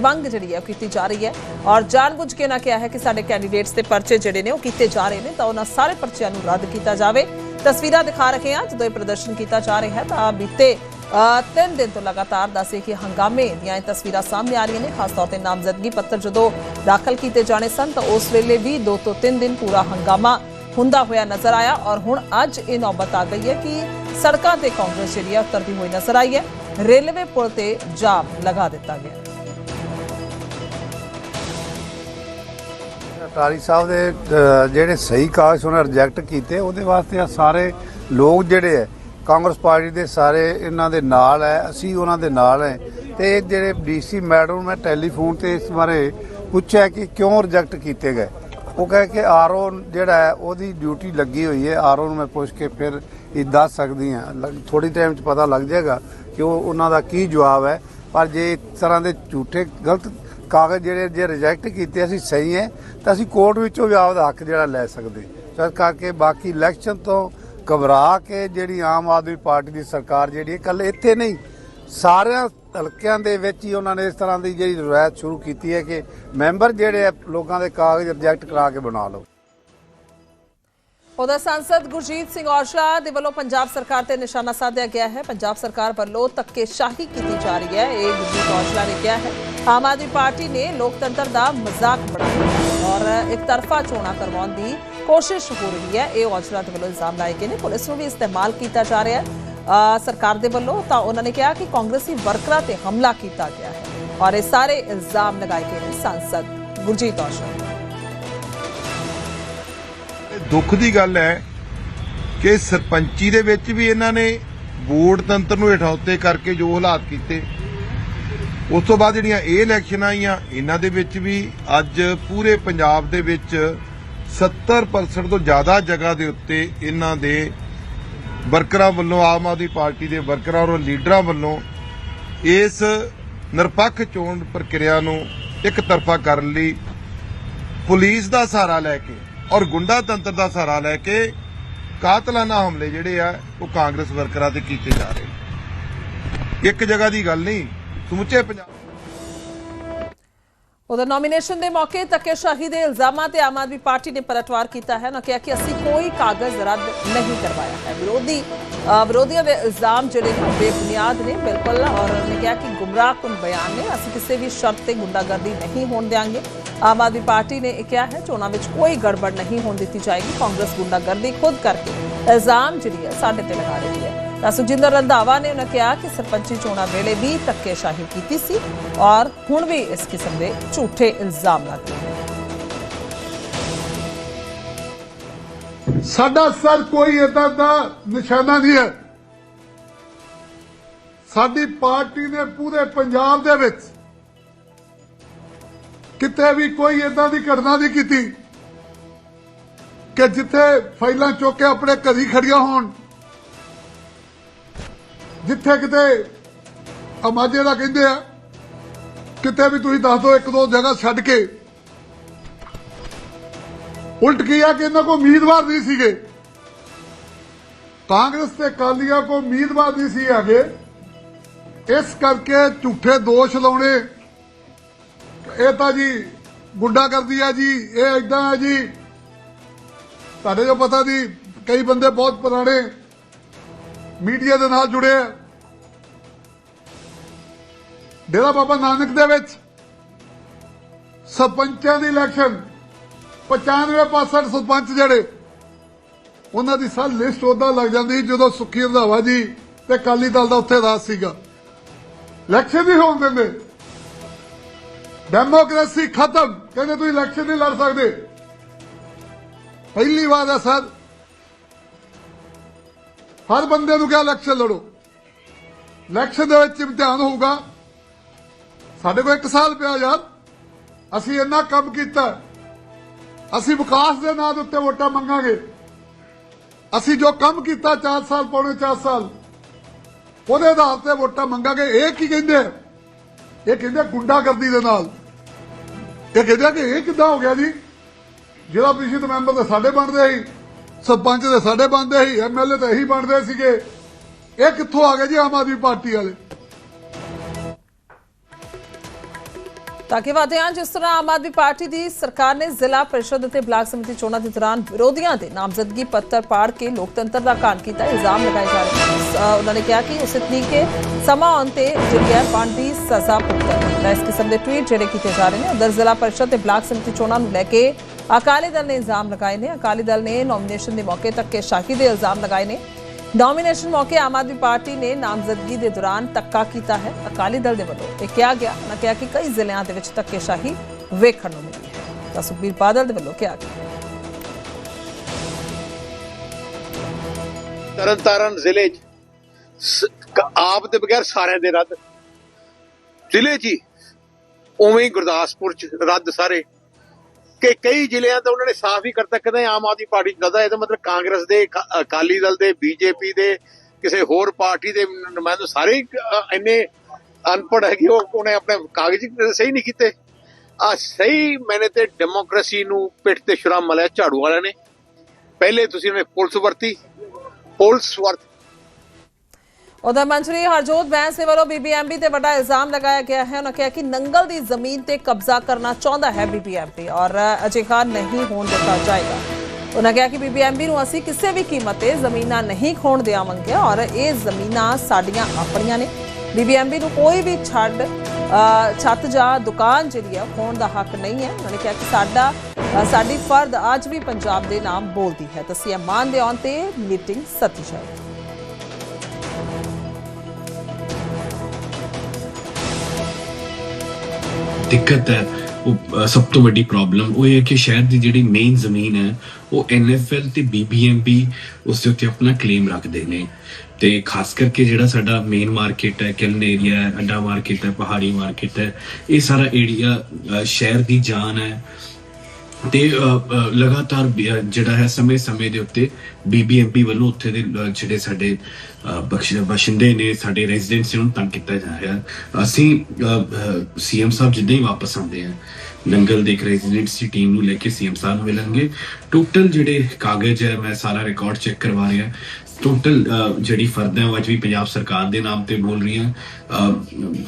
ਮੰਗ ਜਿਹੜੀ ਹੈ ਉਹ ਕੀਤੀ ਜਾ ਰਹੀ ਹੈ। ਔਰ ਜਾਣਬੁੱਝ ਕੇ ਨਾ ਕਿਹਾ ਹੈ ਕਿ ਸਾਡੇ ਕੈਂਡੀਡੇਟਸ ਦੇ ਪਰਚੇ ਜਿਹੜੇ ਨੇ ਉਹ ਕੀਤੇ ਜਾ ਰਹੇ ਨੇ ਤਾਂ ਉਹਨਾਂ ਸਾਰੇ ਪਰਚਿਆਂ ਨੂੰ ਰੱਦ ਕੀਤਾ ਜਾਵੇ। ਤਸਵੀਰਾਂ ਦਿਖਾ ਰਹੇ ਹਾਂ। ਜਦੋਂ ਇਹ ਪ੍ਰਦਰਸ਼ਨ ਕੀਤਾ ਜਾ ਰਿਹਾ ਹੈ ਤਾਂ ਬੀਤੇ ਅ, ਤਿੰਨ ਦਿਨ ਤੋਂ ਲਗਾਤਾਰ ਦੱਸੇ ਕਿ ਹੰਗਾਮੇ ਦੀਆਂ ਇਹ ਤਸਵੀਰਾਂ ਸਾਹਮਣੇ ਆ ਰਹੀਆਂ ਨੇ। ਖਾਸ ਤੌਰ ਤੇ ਨਾਮਜ਼ਦਗੀ ਪੱਤਰ ਜਦੋਂ ਦਾਖਲ ਕੀਤੇ ਜਾਣੇ ਸਨ ਤਾਂ ਉਸ ਵੇਲੇ ਵੀ 2 ਤੋਂ 3 ਦਿਨ ਪੂਰਾ ਹੰਗਾਮਾ ਹੁੰਦਾ ਹੋਇਆ ਨਜ਼ਰ ਆਇਆ ਔਰ ਹੁਣ ਅੱਜ ਇਹ ਨੌਬਤ ਆ ਗਈ ਹੈ ਕਿ ਸੜਕਾਂ ਤੇ ਕਾਂਗਰਸ ਜਿਹੜੀ ਹੈ ਉਤਰਦੀ ਹੋਈ ਨਜ਼ਰ ਆਈ ਹੈ। ਰੇਲਵੇ ਪੁਲ ਤੇ ਜਾਮ ਲਗਾ ਦਿੱਤਾ ਗਿਆ। ਅਟਾਰੀ ਸਾਹਿਬ ਦੇ ਅ, ਜਿਹੜੇ ਸਹੀ ਕਾਗਜ਼ ਉਹਨਾਂ ਰਿਜੈਕਟ ਕੀਤੇ ਉਹਦੇ ਵਾਸਤੇ ਆ ਸਾਰੇ ਲੋਕ ਜਿਹੜੇ ਹੈ ਕਾਂਗਰਸ ਪਾਰਟੀ ਦੇ ਸਾਰੇ ਇਹਨਾਂ ਦੇ ਨਾਲ ਹੈ ਅਸੀਂ ਉਹਨਾਂ ਦੇ ਨਾਲ ਹੈ ਤੇ ਇਹ ਜਿਹੜੇ ਡੀਸੀ ਮੈਡਮ ਨੂੰ ਮੈਂ ਟੈਲੀਫੋਨ ਤੇ ਇਸ ਬਾਰੇ ਪੁੱਛਿਆ ਕਿ ਕਿਉਂ ਰਿਜੈਕਟ ਕੀਤੇ ਗਏ? ਉਹ ਕਹੇ ਕਿ ਆਰਓ ਜਿਹੜਾ ਹੈ ਉਹਦੀ ਡਿਊਟੀ ਲੱਗੀ ਹੋਈ ਹੈ ਆਰਓ ਨੂੰ ਮੈਂ ਪੁੱਛ ਕੇ ਫਿਰ ਇਹ ਦੱਸ ਸਕਦੀ ਹਾਂ ਥੋੜੀ ਟਾਈਮ ਚ ਪਤਾ ਲੱਗ ਜਾਏਗਾ ਕਿ ਉਹ ਉਹਨਾਂ ਦਾ ਕੀ ਜਵਾਬ ਹੈ ਪਰ ਜੇ ਇਸ ਤਰ੍ਹਾਂ ਦੇ ਝੂਠੇ ਗਲਤ ਕਾਗਜ਼ ਜਿਹੜੇ ਜੇ ਰਿਜੈਕਟ ਕੀਤੇ ਅਸੀਂ ਸਹੀ ਹੈ ਤਾਂ ਅਸੀਂ ਕੋਰਟ ਵਿੱਚੋਂ ਵੀ ਆਪਦਾ ਹੱਕ ਜਿਹੜਾ ਲੈ ਸਕਦੇ। ਸਰ ਕਰਕੇ ਬਾਕੀ ਇਲੈਕਸ਼ਨ ਤੋਂ ਘਬਰਾ ਕੇ ਜਿਹੜੀ ਆਮ ਆਦਮੀ ਪਾਰਟੀ ਦੀ ਸਰਕਾਰ ਜਿਹੜੀ ਹੈ ਕੱਲ ਇੱਥੇ ਨਹੀਂ, ਸਾਰਿਆਂ ਹਲਕਿਆਂ ਦੇ ਵਿੱਚ ਹੀ ਉਹਨਾਂ ਨੇ ਇਸ ਤਰ੍ਹਾਂ ਦੀ ਜਿਹੜੀ ਰਵਾਇਤ ਸ਼ੁਰੂ ਕੀਤੀ ਹੈ ਕਿ ਮੈਂਬਰ ਜਿਹੜੇ ਆ ਲੋਕਾਂ ਦੇ ਕਾਗਜ਼ ਰਿਜੈਕਟ ਕਰਾ ਕੇ ਬਣਾ ਲਓ। ਉਧਰ ਸੰਸਦ ਗੁਰਜੀਤ ਸਿੰਘ ਔਜਲਾ ਦੇ ਵੱਲੋਂ ਪੰਜਾਬ ਸਰਕਾਰ ਤੇ ਨਿਸ਼ਾਨਾ ਸਾਧਿਆ ਗਿਆ ਹੈ। ਪੰਜਾਬ ਸਰਕਾਰ ਵੱਲੋਂ ਧੱਕੇਸ਼ਾਹੀ ਕੀਤੀ ਜਾ ਰਹੀ ਹੈ। ਇਹ ਗੁਰਜੀਤ ਔਜਲਾ ਨੇ ਕਿਹਾ ਹੈ। ਆਮ ਆਦਮੀ ਪਾਰਟੀ ਨੇ ਲੋਕਤੰਤਰ ਦਾ ਮਜ਼ਾਕ ਬਣਾਇਆ ਔਰ ਇੱਕ ਤਰਫਾ ਚੋਣਾਂ ਕਰਵਾਉਣ ਦੀ ਕੋਸ਼ਿਸ਼ ਹੋ ਰਹੀ ਹੈ। ਇਹ ਔਜਲਾ ਦੇ ਵੱਲੋਂ ਇਲਜ਼ਾਮ ਲਾਏ ਗਏ ਨੇ। ਪੁਲਿਸ ਨੂੰ ਵੀ ਇਸਤੇਮਾਲ ਕੀਤਾ ਜਾ ਰਿਹਾ ਹੈ। ਸਰਕਾਰ ਦੇ ਵੱਲੋਂ ਤਾਂ ਉਹਨਾਂ ਨੇ ਕਿਹਾ ਕਿ ਕਾਂਗਰਸੀ ਵਰਕਰਾਂ ਤੇ ਹਮਲਾ ਕੀਤਾ ਗਿਆ ਹੈ। ਔਰ ਇਹ ਸਾਰੇ ਇਲਜ਼ਾਮ ਲਗਾਏ ਗਏ ਨੇ ਸੰਸਦ ਗੁਰਜੀਤ ਔਜਲਾ। ਦੁੱਖ ਦੀ ਗੱਲ ਹੈ ਕਿ ਸਰਪੰਚੀ ਦੇ ਵਿੱਚ ਵੀ ਇਹਨਾਂ ਨੇ ਵੋਟ ਤੰਤਰ ਨੂੰ ਹਟਾਉਤੇ ਕਰਕੇ ਜੋ ਹਾਲਾਤ ਕੀਤੇ। ਉਸ ਤੋਂ ਬਾਅਦ ਜਿਹੜੀਆਂ ਇਹ ਇਲੈਕਸ਼ਨਾਂ ਆਈਆਂ, ਇਹਨਾਂ ਦੇ ਵਿੱਚ ਵੀ ਅੱਜ ਪੂਰੇ ਪੰਜਾਬ ਦੇ ਵਿੱਚ 70% ਤੋਂ ਜ਼ਿਆਦਾ ਜਗ੍ਹਾ ਦੇ ਉੱਤੇ ਇਹਨਾਂ ਦੇ ਵਰਕਰਾਂ ਵੱਲੋਂ ਆਮ ਆਦਮੀ ਪਾਰਟੀ ਦੇ ਵਰਕਰਾਂ ਔਰ ਲੀਡਰਾਂ ਵੱਲੋਂ ਇਸ ਨਿਰਪੱਖ ਚੋਣ ਪ੍ਰਕਿਰਿਆ ਨੂੰ ਇੱਕ ਤਰਫਾ ਕਰਨ ਲਈ ਪੁਲਿਸ ਦਾ ਸਹਾਰਾ ਲੈ ਕੇ ਔਰ ਗੁੰਡਾ ਤੰਤਰ ਦਾ ਸਹਾਰਾ ਲੈ ਕੇ ਕਾਤਲਾਨਾ ਹਮਲੇ ਜਿਹੜੇ ਆ, ਉਹ ਕਾਂਗਰਸ ਵਰਕਰਾਂ ਤੇ ਕੀਤੇ ਜਾ ਰਹੇ ਇੱਕ ਜਗ੍ਹਾ ਦੀ ਗੱਲ ਨਹੀਂ, ਸਮੁੱਚੇ ਪੰਜਾਬ ਉਧਰ ਨੋਮੀਨੇਸ਼ਨ ਦੇ ਮੌਕੇ ਧੱਕੇਸ਼ਾਹੀ ਦੇ ਇਲਜ਼ਾਮਾਂ ਤੇ ਆਮ ਆਦਮੀ ਪਾਰਟੀ ਨੇ ਪਲਟਵਾਰ ਕੀਤਾ ਹੈ। ਨਾ ਕਿਹਾ ਕਿ ਅਸੀਂ ਕੋਈ ਕਾਗਜ਼ ਰੱਦ ਨਹੀਂ ਕਰਵਾਇਆ ਹੈ। ਵਿਰੋਧੀ ਵਿਰੋਧੀਆਂ ਦੇ ਇਲਜ਼ਾਮ ਜਿਹੜੇ ਬੇਬੁਨਿਆਦ ਨੇ ਬਿਲਕੁਲ। ਔਰ ਉਹਨੇ ਕਿਹਾ ਕਿ ਗੁੰਮਰਾਹਕੁਨ ਬਿਆਨ ਨੇ, ਅਸੀਂ ਕਿਸੇ ਵੀ ਸ਼ਰਤ ਤੇ ਗੁੰਡਾਗਰਦੀ ਨਹੀਂ ਹੋਣ ਦੇਵਾਂਗੇ ਆਮ ਆਦਮੀ ਪਾਰਟੀ ਨੇ ਇਹ ਕਿਹਾ ਹੈ, ਚੋਣਾਂ ਵਿੱਚ ਕੋਈ ਗੜਬੜ ਨਹੀਂ ਹੋਣ ਦਿੱਤੀ ਜਾਏਗੀ। ਕਾਂਗਰਸ ਗੁੰਡਾਗਰਦੀ ਖੁਦ ਕਰਕੇ ਇਲਜ਼ਾਮ ਜਿਹੜੀ ਹੈ, ਸਾਡੇ ਤੇ ਲਗਾ ਰਹੀ ਹੈ। ਤਾਂ ਸੁਖਜਿੰਦਰ ਰੰਧਾਵਾ ਨੇ ਉਹਨਾਂ ਕਿਹਾ ਕਿ ਸਰਪੰਚੀ ਚੋਣਾਂ ਵੇਲੇ ਵੀ ਧੱਕੇਸ਼ਾਹੀ ਕੀਤੀ ਸੀ ਔਰ ਹੁਣ ਵੀ ਇਸ ਕਿਸਮ ਦੇ ਝੂਠੇ ਇਲਜ਼ਾਮ ਲੱਗ ਰਹੇ ਸਾਡਾ ਸਰ ਕੋਈ ਇਦਾਂ ਦਾ ਨਿਸ਼ਾਨਾ ਨਹੀਂ ਹੈ। ਸਾਡੀ ਪਾਰਟੀ ਨੇ ਪੂਰੇ ਪੰਜਾਬ ਦੇ ਵਿੱਚ ਕਿਤੇ ਵੀ ਕੋਈ ਇਦਾਂ ਦੀ ਘਟਨਾ ਨਹੀਂ ਕੀਤੀ ਕਿ ਜਿੱਥੇ ਫਾਈਲਾਂ ਚੁੱਕ ਕੇ ਆਪਣੇ ਘਰੀ ਖੜੀਆਂ ਹੋਣ। ਜਿੱਥੇ ਕਿਤੇ ਅਮਾਜੇ ਦਾ ਕਹਿੰਦੇ ਆ, ਕਿਤੇ ਵੀ ਤੁਸੀਂ ਦੱਸ ਦਿਓ, ਇੱਕ ਦੋ ਜਗ੍ਹਾ ਛੱਡ ਕੇ। ਉਲਟ ਕੀ ਆ ਕਿ ਇਹਨਾਂ ਕੋ ਉਮੀਦਵਾਰ ਨਹੀਂ ਸੀਗੇ। ਕਾਂਗਰਸ ਤੇ ਕਾਲੀਆਂ ਕੋ ਉਮੀਦਵਾਰ ਨਹੀਂ ਸੀ ਹੈਗੇ। ਇਸ ਕਰਕੇ ਝੂਠੇ ਦੋਸ਼ ਲਾਉਣੇ, ਇਹ ਤਾਂ ਜੀ ਗੁੰਡਾ ਕਰਦੀ ਆ ਜੀ, ਇਹ ਇਦਾਂ ਆ ਜੀ। ਤੁਹਾਡੇ ਜੋ ਪਤਾ ਦੀ ਕਈ ਬੰਦੇ ਬਹੁਤ ਪੁਰਾਣੇ ਮੀਡੀਆ ਦੇ ਨਾਲ ਜੁੜੇ ਡੇਰਾ ਬਾਬਾ ਨਾਨਕ ਦੇ ਵਿੱਚ ਸਰਪੰਚਾਂ ਦੀ ਇਲੈਕਸ਼ਨ 95% ਸਰਪੰਚ ਜਿਹੜੇ, ਉਹਨਾਂ ਦੀ ਸਾਰੀ ਲਿਸਟ ਉਦਾਂ ਲੱਗ ਜਾਂਦੀ ਜਦੋਂ ਸੁੱਖੀ ਰੰਧਾਵਾ ਜੀ ਤੇ ਕਾਲੀ ਦਲ ਦਾ ਉੱਥੇ ਰਾਜ ਸੀਗਾ। ਇਲੈਕਸ਼ਨ ਨਹੀਂ ਹੋਣ ਦਿੰਦੇ। ਡੈਮੋਕ੍ਰੇਸੀ ਖਤਮ, ਕਹਿੰਦੇ ਤੁਸੀਂ ਇਲੈਕਸ਼ਨ ਨਹੀਂ ਲੜ ਸਕਦੇ। ਪਹਿਲੀ ਵਾਰ ਹੈ ਸਰ। ਹਰ ਬੰਦੇ ਨੂੰ ਕਿਹਾ ਇਲੈਕਸ਼ਨ ਲੜੋ। ਇਲੈਕਸ਼ਨ ਦੇ ਵਿੱਚ ਇਮਤਿਹਾਨ ਹੋਊਗਾ। ਸਾਡੇ ਕੋਲ 1 ਸਾਲ ਪਿਆ ਯਾਰ। ਅਸੀਂ ਇੰਨਾ ਕੰਮ ਕੀਤਾ। ਅਸੀਂ ਵਿਕਾਸ ਦੇ ਨਾਂ ਦੇ ਉੱਤੇ ਵੋਟਾਂ ਮੰਗਾਂਗੇ। ਅਸੀਂ ਜੋ ਕੰਮ ਕੀਤਾ 4 ਸਾਲ, ਪੌਣੇ 4 ਸਾਲ, ਉਹਦੇ ਆਧਾਰ ਤੇ ਵੋਟਾਂ ਮੰਗਾਂਗੇ। ਇਹ ਕੀ ਕਹਿੰਦੇ ਇਹ ਕਹਿੰਦੇ ਗੁੰਡਾਗਰਦੀ ਦੇ ਨਾਲ। ਇਹ ਕਹਿੰਦੇ ਆ ਕਿ ਇਹ ਕਿੱਦਾਂ ਹੋ ਗਿਆ ਜੀ? ਜਿਹੜਾ ਪ੍ਰੀਸ਼ਦ ਮੈਂਬਰ ਤਾਂ ਸਾਡੇ ਬਣਦੇ ਸੀ। ਸਰਪੰਚ ਦੇ ਸਾਡੇ ਬਣਦੇ ਸੀ ਐਮਐਲਏ ਤਾਂ ਇਹੀ ਬਣਦੇ ਸੀਗੇ। ਇਹ ਕਿੱਥੋਂ ਆ ਗਏ ਜੀ, ਆਮ ਆਦਮੀ ਪਾਰਟੀ ਵਾਲੇ? ਤਾਂ ਕਿ ਵਧਦੇ ਹਾਂ, ਜਿਸ ਤਰ੍ਹਾਂ ਆਮ ਆਦਮੀ ਪਾਰਟੀ ਦੀ ਸਰਕਾਰ ਨੇ ਜ਼ਿਲ੍ਹਾ ਪ੍ਰੀਸ਼ਦ ਅਤੇ ਬਲਾਕ ਸਮਿਤੀ ਚੋਣਾਂ ਦੇ ਦੌਰਾਨ ਵਿਰੋਧੀਆਂ ਦੇ ਨਾਮਜ਼ਦਗੀ ਪੱਤਰ ਪਾੜ ਕੇ ਲੋਕਤੰਤਰ ਦਾ ਘਾਣ ਕੀਤਾ, ਇਲਜ਼ਾਮ ਲਗਾਏ ਜਾ ਰਹੇ ਉਹਨਾਂ ਨੇ ਕਿਹਾ ਕਿ ਉਸੇ ਤਰੀਕੇ ਸਮਾਂ ਆਉਣ ਤੇ ਜਿਹੜੀ ਹੈ ਬਣਦੀ ਸਜ਼ਾ ਭੁਗਤਣ ਇਸ ਕਿਸਮ ਦੇ ਟਵੀਟ ਜਿਹੜੇ ਕੀਤੇ ਜਾ ਰਹੇ ਨੇ, ਉਧਰ ਜ਼ਿਲ੍ਹਾ ਪ੍ਰੀਸ਼ਦ ਤੇ ਬਲਾਕ ਸਮਿਤੀ ਚੋਣਾਂ ਨੂੰ ਲੈ ਕੇ ਅਕਾਲੀ ਦਲ ਨੇ ਇਲਜ਼ਾਮ ਲਗਾਏ ਨੇ। ਅਕਾਲੀ ਦਲ ਨੇ ਨੋਮੀਨੇਸ਼ਨ ਦੇ ਮੌਕੇ ਤੱਕ ਸ਼ਾਹੀ ਦੇ ਇਲਜ਼ਾਮ ਲਗਾਏ ਨੇ। ਨੋਮੀਨੇਸ਼ਨ ਮੌਕੇ ਆਮ ਆਦਮੀ ਪਾਰਟੀ ਨੇ ਨਾਮਜ਼ਦਗੀ ਦੇ ਦੌਰਾਨ ਧੱਕਾ ਕੀਤਾ ਹੈ। ਅਕਾਲੀ ਦਲ ਦੇ ਵੱਲੋਂ ਇਹ ਕਿਹਾ ਗਿਆ। ਨਾ ਕਿਹਾ ਕਿ ਕਈ ਜ਼ਿਲ੍ਹਿਆਂ ਦੇ ਵਿੱਚ ਧੱਕੇਸ਼ਾਹੀ ਵੇਖਣ ਨੂੰ ਮਿਲੀ ਹੈ। ਤਾਂ ਸੁਖਬੀਰ ਬਾਦਲ ਦੇ ਵੱਲੋਂ ਕਿਹਾ ਗਿਆ। ਤਰਨਤਾਰਨ ਜ਼ਿਲ੍ਹੇ 'ਚ ਆਪ ਦੇ ਬਗੈਰ ਸਾਰਿਆਂ ਦੇ ਰੱਦ। ਜ਼ਿਲ੍ਹੇ 'ਚ ਉਵੇਂ ਹੀ ਗੁਰਦਾਸਪੁਰ 'ਚ ਰੱਦ ਸਾਰੇ। ਕਿ ਕਈ ਜ਼ਿਲ੍ਹਿਆਂ ਤਾਂ ਉਹਨਾਂ ਨੇ ਸਾਫ਼ ਹੀ ਕਰਤਾ ਕਹਿੰਦੇ ਆਮ ਆਦਮੀ ਪਾਰਟੀ 'ਚ ਇਹਦਾ ਮਤਲਬ ਕਾਂਗਰਸ ਦੇ ਅਕਾਲੀ ਦਲ ਦੇ, ਬੀਜੇਪੀ ਦੇ, ਕਿਸੇ ਹੋਰ ਪਾਰਟੀ ਦੇ ਨੁਮਾਇੰਦੇ ਸਾਰੇ ਇੰਨੇ ਅਨਪੜ੍ਹ ਹੈ ਕਿ ਉਹ ਉਹਨੇ ਆਪਣੇ ਕਾਗਜ਼ ਸਹੀ ਨਹੀਂ ਕੀਤੇ। ਆ ਸਹੀ ਮੈਨੇ ਤੇ ਡੈਮੋਕ੍ਰੇਸੀ ਨੂੰ ਪਿੱਠ ਤੇ ਸ਼ੁਰਾ ਮਲਿਆ ਝਾੜੂ ਵਾਲਿਆਂ ਨੇ। ਪਹਿਲੇ ਤੁਸੀਂ ਉਹਨੇ ਪੁਲਿਸ ਵਰਤੀ। ਪੁਲਿਸ ਵਰਤ ਉਧਰ ਮੰਤਰੀ ਹਰਜੋਤ ਬੈਂਸ ਦੇ ਵੱਲੋਂ ਬੀਬੀਐਮਬੀ ਤੇ ਵੱਡਾ ਇਲਜ਼ਾਮ ਲਗਾਇਆ ਗਿਆ ਹੈ। ਉਹਨਾਂ ਕਿਹਾ ਕਿ ਨੰਗਲ ਦੀ ਜ਼ਮੀਨ ਤੇ ਕਬਜ਼ਾ ਕਰਨਾ ਚਾਹੁੰਦਾ ਹੈ ਬੀਬੀਐਮਬੀ ਔਰ ਅਜਿਹਾ ਨਹੀਂ ਹੋਣ ਦਿੱਤਾ ਜਾਏਗਾ। ਉਹਨਾਂ ਕਿਹਾ ਕਿ ਬੀਬੀਐਮਬੀ ਨੂੰ ਅਸੀਂ ਕਿਸੇ ਵੀ ਕੀਮਤ ਤੇ ਜ਼ਮੀਨਾਂ ਨਹੀਂ ਖੋਣ ਦੇਵਾਂਗੇ ਔਰ ਇਹ ਜ਼ਮੀਨਾਂ ਸਾਡੀਆਂ ਆਪਣੀਆਂ ਨੇ। ਬੀਬੀਐਮਬੀ ਨੂੰ ਕੋਈ ਵੀ ਛੱਡ ਛੱਤ ਜਾਂ ਦੁਕਾਨ ਜਿਹੜੀ ਹੈ ਖੋਣ ਦਾ ਹੱਕ ਨਹੀਂ ਹੈ। ਉਹਨਾਂ ਨੇ ਕਿਹਾ ਕਿ ਸਾਡਾ ਸਾਡੀ ਫਰਦ ਅੱਜ ਵੀ ਪੰਜਾਬ ਦੇ ਨਾਮ ਬੋਲਦੀ ਹੈ। ਤਾਂ ਸੀਐਮ ਮਾਨ ਦੇ ਆਉਣ ਤੇ ਮੀਟਿੰਗ ਸੱਦੀ ਜਾਏਗੀ। ਦਿੱਕਤ ਹੈ, ਉਹ ਸਭ ਤੋਂ ਵੱਡੀ ਪ੍ਰੋਬਲਮ ਉਹ ਇਹ ਹੈ ਕਿ ਸ਼ਹਿਰ ਦੀ ਜਿਹੜੀ ਮੇਨ ਜ਼ਮੀਨ ਹੈ, ਉਹ ਐਨਐਫਐਲ ਤੇ ਬੀਬੀਐਮਬੀ ਉਸ ਦੇ ਉੱਤੇ ਆਪਣਾ ਕਲੇਮ ਰੱਖਦੇ ਨੇ। ਤੇ ਖਾਸ ਕਰਕੇ ਜਿਹੜਾ ਸਾਡਾ ਮੇਨ ਮਾਰਕੀਟ ਹੈ ਕਿਲਨ ਏਰੀਆ ਹੈ, ਅੱਡਾ ਮਾਰਕੀਟ ਹੈ, ਪਹਾੜੀ ਮਾਰਕੀਟ ਹੈ, ਇਹ ਸਾਰਾ ਏਰੀਆ ਸ਼ਹਿਰ ਦੀ ਜਾਨ ਹੈ। ਤੇ ਲਗਾਤਾਰ ਜਿਹੜਾ ਹੈ ਸਮੇਂ-ਸਮੇਂ ਦੇ ਉੱਤੇ ਬੀਬੀਐਮਪੀ ਵੱਲੋਂ ਉੱਥੇ ਦੇ ਜਿਹੜੇ ਸਾਡੇ ਅ, ਨੇ ਸਾਡੇ ਰੈਜ਼ੀਡੈਂਟਸ ਨੂੰ ਤੰਗ ਕੀਤਾ ਜਾ ਰਿਹਾ। ਅਸੀਂ ਸੀਐਮ ਸਾਹਿਬ ਜਿੱਦਾਂ ਹੀ ਵਾਪਸ ਆਉਂਦੇ ਆ ਨੰਗਲ ਦੇ ਰੈਜ਼ੀਡੈਂਟਸ ਦੀ ਟੀਮ ਨੂੰ ਲੈ ਕੇ ਸੀਐਮ ਸਾਹਿਬ ਮਿਲਣਗੇ। ਟੋਟਲ ਜਿਹੜੇ ਕਾਗਜ਼ ਹੈ ਮੈਂ ਸਾਰਾ ਰਿਕਾਰਡ ਚੈੱਕ ਕਰਵਾ ਰਿਹਾ। ਟੋਟਲ uh, ਜਿਹੜੀ ਫਰਦ ਹੈ ਉਹ ਅੱਜ ਵੀ ਪੰਜਾਬ ਸਰਕਾਰ ਦੇ ਨਾਮ ਤੇ ਬੋਲ ਰਹੀ ਅ,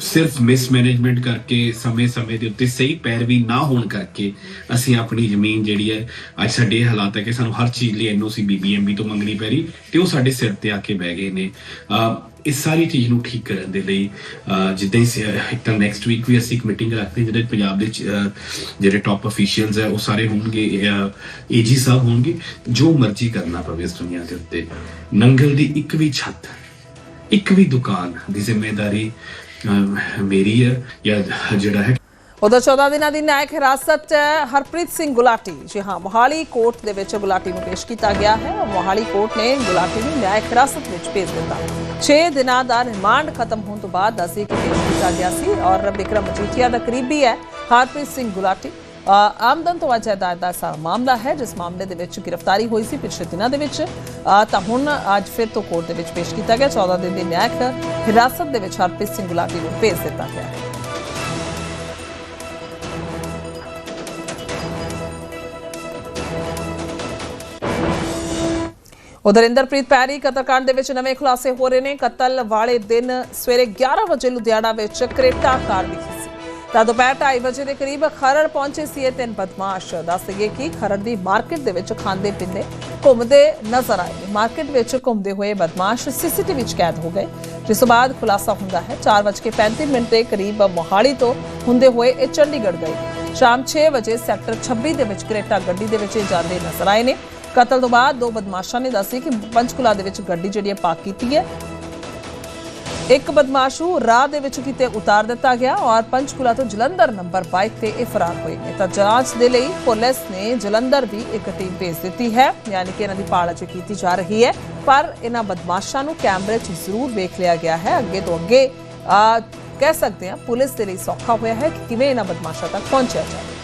ਸਿਰਫ ਮਿਸਮੈਨੇਜਮੈਂਟ ਕਰਕੇ ਸਮੇਂ-ਸਮੇਂ ਦੇ ਉੱਤੇ ਸਹੀ ਪੈਰਵੀ ਨਾ ਹੋਣ ਕਰਕੇ ਅਸੀਂ ਆਪਣੀ ਜ਼ਮੀਨ ਜਿਹੜੀ ਹੈ ਅੱਜ ਸਾਡੇ ਇਹ ਹਾਲਾਤ ਹੈ ਕਿ ਸਾਨੂੰ ਹਰ ਚੀਜ਼ ਲਈ ਐਨਓਸੀ ਬੀਬੀਐਮਬੀ ਤੋਂ ਮੰਗਣੀ ਪੈ ਰਹੀ ਤੇ ਉਹ ਸਾਡੇ ਸਿਰ ਤੇ ਆ ਕੇ ਬਹਿ ਗਏ ਨੇ। ਇਸ ਸਾਰੀ ਚੀਜ਼ ਨੂੰ ਠੀਕ ਕਰਨ ਦੇ ਲਈ ਜਿੱਦਾਂ ਹੀ ਇੱਕ ਤਾਂ ਨੈਕਸਟ ਵੀਕ ਵੀ ਅਸੀਂ ਇੱਕ ਮੀਟਿੰਗ ਰੱਖਦੇ ਹਾਂ ਪੰਜਾਬ ਦੇ ਜਿਹੜੇ ਟਾਪ ਅਫੀਸ਼ੀਅਲਸ ਹੈ, ਉਹ ਸਾਰੇ ਹੋਣਗੇ ਏਜੀ ਸਾਹਿਬ ਹੋਣਗੇ, ਜੋ ਮਰਜ਼ੀ ਕਰਨਾ ਪਵੇ ਇਸ ਦੁਨੀਆ ਦੇ ਉੱਤੇ। ਨੰਗਲ ਦੀ ਇੱਕ ਵੀ ਛੱਤ, ਇੱਕ ਵੀ ਦੁਕਾਨ ਦੀ ਜ਼ਿੰਮੇਵਾਰੀ ਮੇਰੀ ਹੈ, ਜਾਂ ਜਿਹੜਾ ਹੈ ਉਧਰ 14 ਦਿਨਾਂ ਦੀ ਨਿਆਇਕ ਹਿਰਾਸਤ 'ਚ ਹਰਪ੍ਰੀਤ ਸਿੰਘ ਗੁਲਾਟੀ। ਜੀ ਹਾਂ, ਮੋਹਾਲੀ ਕੋਰਟ ਦੇ ਵਿੱਚ ਗੁਲਾਟੀ ਨੂੰ ਪੇਸ਼ ਕੀਤਾ ਗਿਆ ਹੈ ਮੋਹਾਲੀ ਕੋਰਟ ਨੇ ਗੁਲਾਟੀ ਨੂੰ ਨਿਆਇਕ ਹਿਰਾਸਤ ਵਿੱਚ ਭੇਜ ਦਿੱਤਾ। 6 ਦਿਨਾਂ ਦਾ ਰਿਮਾਂਡ ਖਤਮ ਹੋਣ ਤੋਂ ਬਾਅਦ ਦੱਸੀ ਕਿ ਪੇਸ਼ ਕੀਤਾ ਗਿਆ ਸੀ ਔਰ ਬਿਕਰਮ ਮਜੀਠੀਆ ਦਾ ਕਰੀਬੀ ਹੈ, ਹਰਪ੍ਰੀਤ ਸਿੰਘ ਗੁਲਾਟੀ। ਆਮਦਨ ਤੋਂ ਅੱਜ ਜਾਇਦਾਦ ਦਾ ਸਾ ਮਾਮਲਾ ਹੈ, ਜਿਸ ਮਾਮਲੇ ਦੇ ਵਿੱਚ ਗ੍ਰਿਫਤਾਰੀ ਹੋਈ ਸੀ ਪਿਛਲੇ ਦਿਨਾਂ ਦੇ ਵਿੱਚ। ਤਾਂ ਹੁਣ ਅੱਜ ਫਿਰ ਤੋਂ ਕੋਰਟ ਦੇ ਵਿੱਚ ਪੇਸ਼ ਕੀਤਾ ਗਿਆ। 14 ਦਿਨ ਦੀ ਨਿਆਇਕ ਹਿਰਾਸਤ ਦੇ ਵਿੱਚ ਹਰਪ੍ਰੀਤ ਸਿੰਘ ਗੁਲਾਟੀ ਨੂੰ ਭੇਜ ਦਿੱਤਾ ਗਿਆ। ਹੈ ਉਧਰ ਇੰਦਰਪ੍ਰੀਤ ਪੈਰੀ ਕਤਲकांड ਦੇ ਵਿੱਚ ਨਵੇਂ ਖੁਲਾਸੇ ਹੋ ਰਹੇ ਨੇ। ਕਤਲ ਵਾਲੇ ਦਿਨ ਸਵੇਰੇ 11 ਵਜੇ ਲੁਧਿਆਣਾ ਵਿੱਚ ਕਰੇਟਾ ਕਾਰ ਵਿਖੀ ਸੀ। ਤਾਂ ਦੁਪਹਿਰ 2:30 ਵਜੇ ਦੇ ਕਰੀਬ ਖਰੜ ਪਹੁੰਚੇ ਸੀ ਇਹ ਤਿੰਨ ਬਦਮਾਸ਼। ਦੱਸਦੇ ਕਿ ਖਰੜ ਦੀ ਮਾਰਕੀਟ ਦੇ ਵਿੱਚ ਖਾਂਦੇ ਪੀਂਦੇ ਘੁੰਮਦੇ ਨਜ਼ਰ ਆਏ ਮਾਰਕੀਟ ਵਿੱਚ ਘੁੰਮਦੇ ਹੋਏ ਬਦਮਾਸ਼ ਸੀਸੀਟੀਵੀ ਵਿੱਚ ਕੈਦ ਹੋ ਗਏ, ਜਿਸ ਤੋਂ ਬਾਅਦ ਖੁਲਾਸਾ ਹੁੰਦਾ ਹੈ। 4:35 ਮਿੰਟ ਦੇ ਕਰੀਬ ਮੋਹਾਲੀ ਤੋਂ ਹੁੰਦੇ ਹੋਏ ਇਹ ਚੰਡੀਗੜ੍ਹ ਗਏ। ਸ਼ਾਮ 6 ਵਜੇ ਸੈਕਟਰ 26 ਦੇ ਵਿੱਚ ਕਰੇਟਾ ਗੱਡੀ ਦੇ ਵਿੱਚ ਇਹ ਜਾਂਦੇ ਨਜ਼ਰ ਆਏ ਨੇ। ਕਤਲ ਤੋਂ ਬਾਅਦ ਦੋ ਬਦਮਾਸ਼ਾਂ ਨੇ ਦੱਸਿਆ ਕਿ ਪੰਚਕੁਲਾ ਦੇ ਵਿੱਚ ਗੱਡੀ ਜਿਹੜੀ ਹੈ ਪਾਰਕ ਕੀਤੀ ਹੈ। ਇੱਕ ਬਦਮਾਸ਼ ਨੂੰ ਰਾਹ ਦੇ ਵਿੱਚ ਕਿਤੇ ਉਤਾਰ ਦਿੱਤਾ ਗਿਆ ਔਰ ਪੰਚਕੁਲਾ ਤੋਂ ਜਲੰਧਰ ਨੰਬਰ 22 ਤੇ ਇਹ ਫਰਾਰ ਹੋਏ ਨੇ। ਤਾਂ ਜਾਂਚ ਦੇ ਲਈ ਪੁਲਿਸ ਨੇ ਜਲੰਧਰ ਦੀ ਇੱਕ ਟੀਮ ਭੇਜ ਦਿੱਤੀ ਹੈ ਯਾਨੀ ਕਿ ਇਹਨਾਂ ਦੀ ਭਾਲ ਅਜੇ ਕੀਤੀ ਜਾ ਰਹੀ ਹੈ। ਪਰ ਇਹਨਾਂ ਬਦਮਾਸ਼ਾਂ ਨੂੰ ਕੈਮਰੇ 'ਚ ਜ਼ਰੂਰ ਵੇਖ ਲਿਆ ਗਿਆ ਹੈ। ਅੱਗੇ ਤੋਂ ਅੱਗੇ ਅਹ, ਕਹਿ ਸਕਦੇ ਹਾਂ ਪੁਲਿਸ ਦੇ ਲਈ ਸੌਖਾ ਹੋਇਆ ਹੈ ਕਿ ਕਿਵੇਂ ਇਹਨਾਂ ਬਦਮਾਸ਼ਾਂ ਤੱਕ ਪਹੁੰਚਿਆ ਜਾਵੇ।